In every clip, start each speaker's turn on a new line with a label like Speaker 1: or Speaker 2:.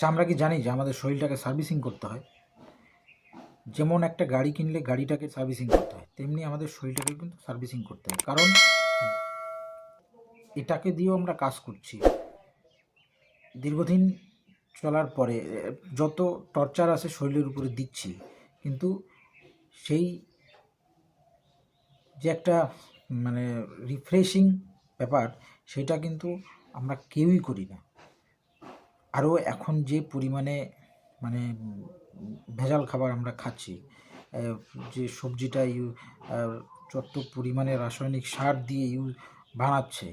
Speaker 1: আচ্ছা আমরা কি জানি যে আমাদের শরীরটাকে সার্ভিসিং করতে হয়? যেমন একটা গাড়ি কিনলে গাড়িটাকে সার্ভিসিং করতে হয়, তেমনি আমাদের শরীরটাকে কিন্তু সার্ভিসিং করতে হয়। কারণ এটাকে দিয়েও আমরা কাজ করছি। দীর্ঘদিন চলার পরে যত টর্চার আছে শরীরের উপরে দিচ্ছি, কিন্তু সেই যে একটা মানে রিফ্রেশিং ব্যাপার, সেটা কিন্তু আমরা কেউই করি না। আরও এখন যে পরিমাণে মানে ভেজাল খাবার আমরা খাচ্ছি যে সবজিটা ইউ যত পরিমাণে রাসায়নিক সার দিয়ে ইউ বানাচ্ছে,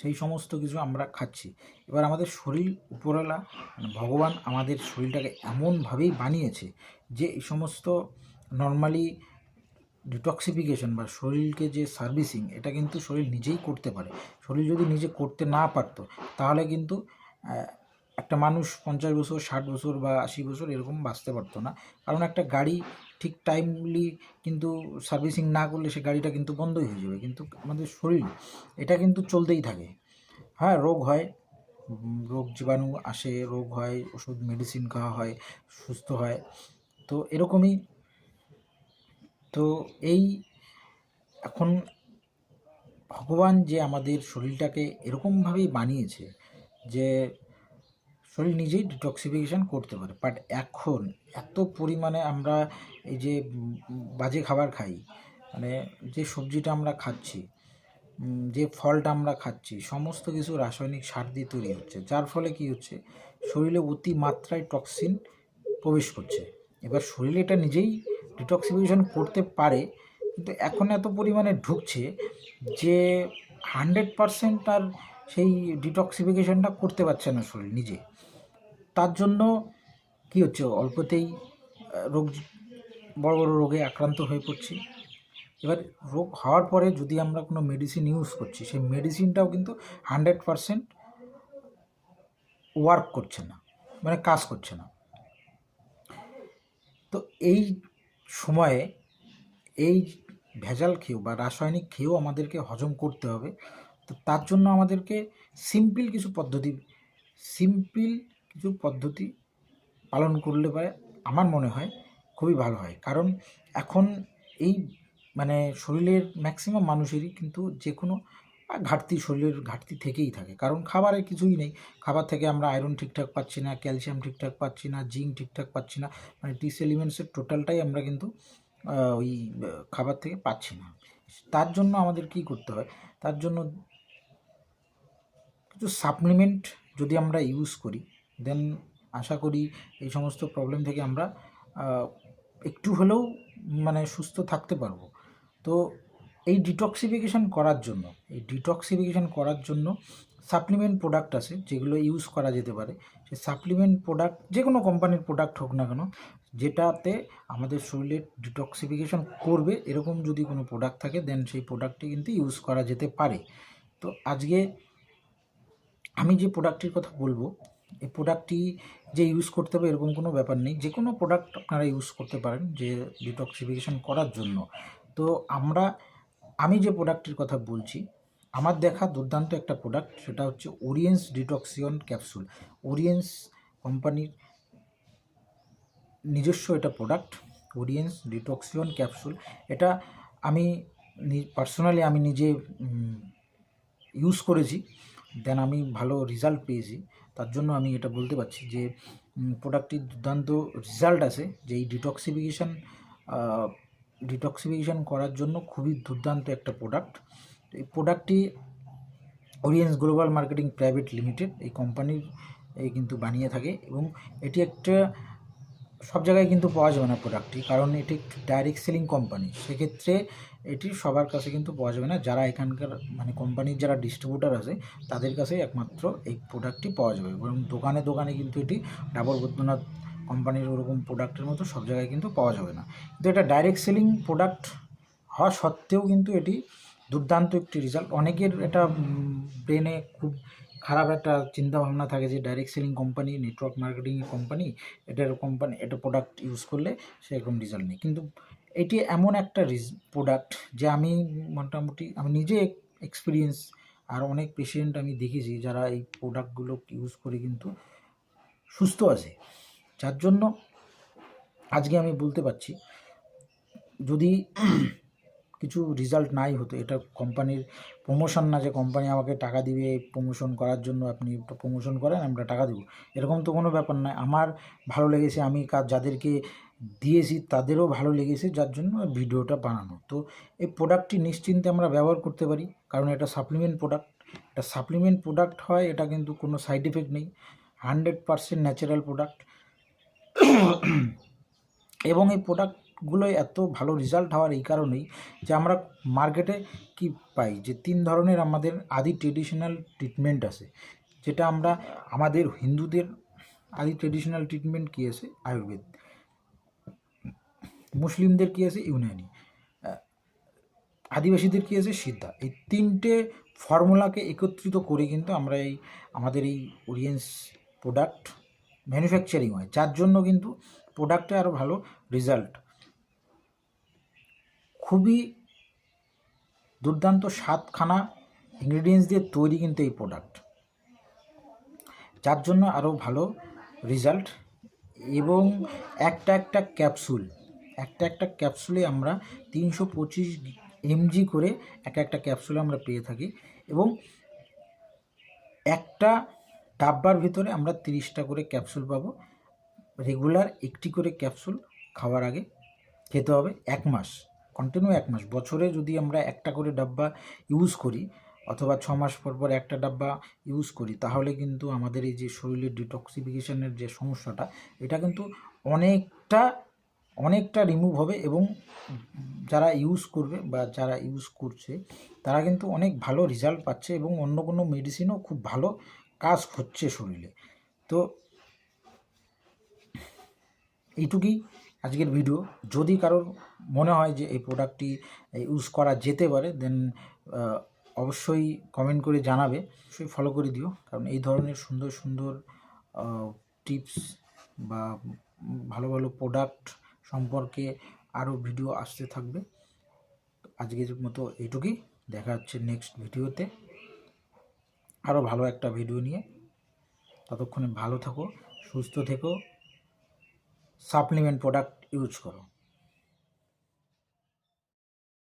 Speaker 1: সেই সমস্ত কিছু আমরা খাচ্ছি। এবার আমাদের শরীর উপরওয়ালা মানে ভগবান আমাদের শরীরটাকে এমনভাবেই বানিয়েছে যে এই সমস্ত নর্মালি ডিটক্সিফিকেশন বা শরীরকে যে সার্ভিসিং এটা কিন্তু শরীর নিজেই করতে পারে। শরীর যদি নিজে করতে না পারতো, তাহলে কিন্তু একটা মানুষ পঞ্চাশ বছর, ষাট বছর বা আশি বছর এরকম বাঁচতে পারতো না। কারণ একটা গাড়ি ঠিক টাইমলি কিন্তু সার্ভিসিং না করলে সে গাড়িটা কিন্তু বন্ধই হয়ে যাবে। কিন্তু আমাদের শরীর, এটা কিন্তু চলতেই থাকে। হ্যাঁ রোগ হয় রোগ জীবাণু আসে, রোগ হয়, ওষুধ মেডিসিন খাওয়া হয়, সুস্থ হয়। তো এরকমই। তো এই এখন ভগবান যে আমাদের শরীরটাকে এরকমভাবেই বানিয়েছে যে শরীর নিজেই ডিটক্সিফিকেশন করতে পারে। বাট এখন এত পরিমাণে আমরা এই যে বাজে খাবার খাই মানে যে সবজিটা আমরা খাচ্ছি যে ফলটা আমরা খাচ্ছি, সমস্ত কিছু রাসায়নিক সার দিয়ে তৈরি হচ্ছে। যার ফলে কি হচ্ছে? শরীরে অতি মাত্রায় টক্সিন প্রবেশ করছে। এবার শরীরে এটা নিজেই ডিটক্সিফিকেশন করতে পারে, কিন্তু এখন এত পরিমাণে ঢুকছে যে হান্ড্রেড পারসেন্ট আর সেই ডিটক্সিফিকেশনটা করতে পারছে না শরীর নিজে। তার জন্য কি হচ্ছে? অল্পতেই রোগ, বড় বড় রোগে আক্রান্ত হয়ে পড়ছি। এবার রোগ হওয়ার পরে যদি আমরা কোনো মেডিসিন ইউজ করছি, সেই মেডিসিনটাও কিন্তু হান্ড্রেড পারসেন্ট ওয়ার্ক করছে না মানে কাজ করছে না। তো এই সময়ে এই ভেজাল খেয়েও বা রাসায়নিক খেয়েও আমাদেরকে হজম করতে হবে। তার জন্য আমাদেরকে সিম্পল কিছু পদ্ধতি সিম্পল কিছু পদ্ধতি পালন করলে পারে আমার মনে হয় খুবই ভালো হয়। কারণ এখন এই মানে শরীরের ম্যাক্সিমাম মানুষেরই কিন্তু যে কোনো ঘাটতি শরীরের ঘাটতি থেকেই থাকে। কারণ খাবারের কিছুই নেই। খাবার থেকে আমরা আয়রন ঠিকঠাক পাচ্ছি না ক্যালসিয়াম ঠিকঠাক পাচ্ছি না জিঙ্ক ঠিকঠাক পাচ্ছি না মানে টিস এলিমেন্টসের টোটালটাই আমরা কিন্তু ওই খাবার থেকে পাচ্ছি না। তার জন্য আমাদের কি করতে হয়? তার জন্য কিছু সাপ্লিমেন্ট যদি আমরা ইউজ করি দেন আশা করি এই সমস্ত প্রবলেম থেকে আমরা একটু হলেও মানে সুস্থ থাকতে পারব। তো এই ডিটক্সিফিকেশন করার জন্য, এই ডিটক্সিফিকেশন করার জন্য সাপ্লিমেন্ট প্রোডাক্ট আছে যেগুলো ইউজ করা যেতে পারে। সেই সাপ্লিমেন্ট প্রোডাক্ট যে কোনো কোম্পানির প্রোডাক্ট হোক না কেন, যেটাতে আমাদের শরীরের ডিটক্সিফিকেশন করবে, এরকম যদি কোনো প্রোডাক্ট থাকে দেন সেই প্রোডাক্টটি কিন্তু ইউজ করা যেতে পারে। তো আজকে আমি যে প্রোডাক্টটির কথা বলব, এই প্রোডাক্টটি যে ইউজ করতে হবে এরকম কোনো ব্যাপার নেই। যে কোনো প্রোডাক্ট আপনারা ইউজ করতে পারেন যে ডিটক্সিফিকেশন করার জন্য। তো আমরা, আমি যে প্রোডাক্টটির কথা বলছি, আমার দেখা দুর্দান্ত একটা প্রোডাক্ট সেটা হচ্ছে ওরিয়েন্স ডিটক্সিয়ন ক্যাপসুল ওরিয়েন্স কোম্পানির নিজস্ব এটা প্রোডাক্ট ওরিয়েন্স ডিটক্সিয়ন ক্যাপসুল এটা আমি পার্সোনালি আমি নিজে ইউজ করেছি। দেন আমি ভালো রেজাল্ট পেয়েছি। তার জন্য আমি এটা বলতে পারছি যে প্রোডাক্টটির দুর্দান্ত রেজাল্ট আছে যে, এই ডিটক্সিফিকেশান ডিটক্সিফিকেশান করার জন্য খুবই দুর্দান্ত একটা প্রোডাক্ট এই প্রোডাক্টটি Oriens global marketing private limited এই কোম্পানির কিন্তু বানিয়ে থাকে এবং এটি একটা সব জায়গায় কিন্তু পাওয়া যাবে না প্রোডাক্টটি কারণ এটি ডাইরেক্ট সেলিং কোম্পানি সেক্ষেত্রে এটি সবার কাছে কিন্তু পাওয়া যাবে না। যারা এখানকার মানে কোম্পানির যারা ডিস্ট্রিবিউটার আছে, তাদের কাছে একমাত্র এই প্রোডাক্টটি পাওয়া যাবে। এবং দোকানে দোকানে কিন্তু এটি ডাবল বৈদ্যনাথ কোম্পানির ওরকম প্রোডাক্টের মতো সব জায়গায় কিন্তু পাওয়া যাবে না। কিন্তু এটা ডাইরেক্ট সেলিং প্রোডাক্ট হওয়া সত্ত্বেও কিন্তু এটি দুর্দান্ত একটি রেজাল্ট অনেকের এটা ব্রেনে খুব খারাপ একটা চিন্তা ভাবনা থাকে যে direct selling company network marketing company এটার কোম্পানি এটা প্রোডাক্ট ইউজ করলে সেরকম রেজাল্ট নেই কিন্তু এটি এমন একটা প্রোডাক্ট যে আমি মোটামুটি, আমি নিজে এক্সপিরিয়েন্স আর অনেক পেশেন্ট আমি দেখেছি যারা এই প্রোডাক্টগুলো ইউজ করে কিন্তু সুস্থ আছে। যার জন্য আজকে আমি বলতে পারছি, যদি কিছু রেজাল্ট নাই হতো। এটা কোম্পানির প্রমোশন না যে কোম্পানি আমাকে টাকা দিবে প্রমোশন করার জন্য আপনি প্রমোশন করেন, আমরা টাকা দেবো। এরকম তো কোনো ব্যাপার নয়। আমার ভালো লেগেছে আমি কাজ যাদেরকে দিয়েছি তাদেরও ভালো লেগেছে, যার জন্য ভিডিওটা বানানো। তো এই প্রোডাক্টটি নিশ্চিন্তে আমরা ব্যবহার করতে পারি, কারণ এটা সাপ্লিমেন্ট প্রোডাক্ট এটা সাপ্লিমেন্ট প্রোডাক্ট হয়, এটা কিন্তু কোনো সাইড এফেক্ট নেই। হান্ড্রেড পারসেন্ট ন্যাচারাল প্রোডাক্ট এবং এই প্রোডাক্টগুলো এত ভালো রেজাল্ট হওয়ার এই কারণেই যে আমরা মার্কেটে কি পাই? যে তিন ধরনের আমাদের আদি ট্রেডিশনাল ট্রিটমেন্ট আছে। যেটা আমরা আমাদের হিন্দুদের আদি ট্রেডিশনাল ট্রিটমেন্ট কী আছে? আয়ুর্বেদ। মুসলিমদের কী আছে? ইউনানি। আদিবাসীদের কী আছে? সিদ্ধা। এই তিনটে ফর্মুলাকে একত্রিত করে কিন্তু আমরা এই আমাদের এই ওরিয়েন্স প্রোডাক্ট ম্যানুফ্যাকচারিং হয়। যার জন্য কিন্তু প্রোডাক্টে আরও ভালো রেজাল্ট খুবই দুর্দান্ত সাতখানা ইনগ্রেডিয়েন্টস দিয়ে তৈরি কিন্তু এই প্রোডাক্ট যার জন্য আরও ভালো রেজাল্ট এবং একটা একটা ক্যাপসুল একটা একটা ক্যাপসুলে আমরা তিনশো পঁচিশ এমজি করে একটা একটা ক্যাপসুলে আমরা পেয়ে থাকি এবং একটা ডাব্বার ভিতরে আমরা তিরিশটা করে ক্যাপসুল পাবো। রেগুলার একটি করে ক্যাপসুল খাওয়ার আগে খেতে হবে এক মাস। কন্টিনিউ এক মাস। বছরে যদি আমরা একটা করে ডাব্বা ইউজ করি, অথবা ছ মাস পর পর একটা ডাব্বা ইউজ করি, তাহলে কিন্তু আমাদের এই যে শরীরের ডিটক্সিফিকেশনের যে সমস্যাটা, এটা কিন্তু অনেকটা অনেকটা রিমুভ হবে এবং যারা ইউজ করবে বা যারা ইউজ করছে, তারা কিন্তু অনেক ভালো রেজাল্ট পাচ্ছে এবং অন্য কোনো মেডিসিনও খুব ভালো কাজ হচ্ছে শরীরে। তো, এইটুকুই। আজকের ভিডিও যদি কারোর মনে হয় যে এই প্রোডাক্টটি ইউজ করা যেতে পারে দেন অবশ্যই কমেন্ট করে জানাবে। অবশ্যই ফলো করে দিও, কারণ এই ধরনের সুন্দর সুন্দর টিপস বা ভালো ভালো প্রোডাক্ট সম্পর্কে আরও ভিডিও আসতে থাকবে। আজকের মতো এইটুকুই দেখা হচ্ছে নেক্সট ভিডিওতে আরও ভালো একটা ভিডিও নিয়ে। ততক্ষণে ভালো থাকো, সুস্থ থেকো। সাপ্লিমেন্ট প্রোডাক্ট ইউজ করো।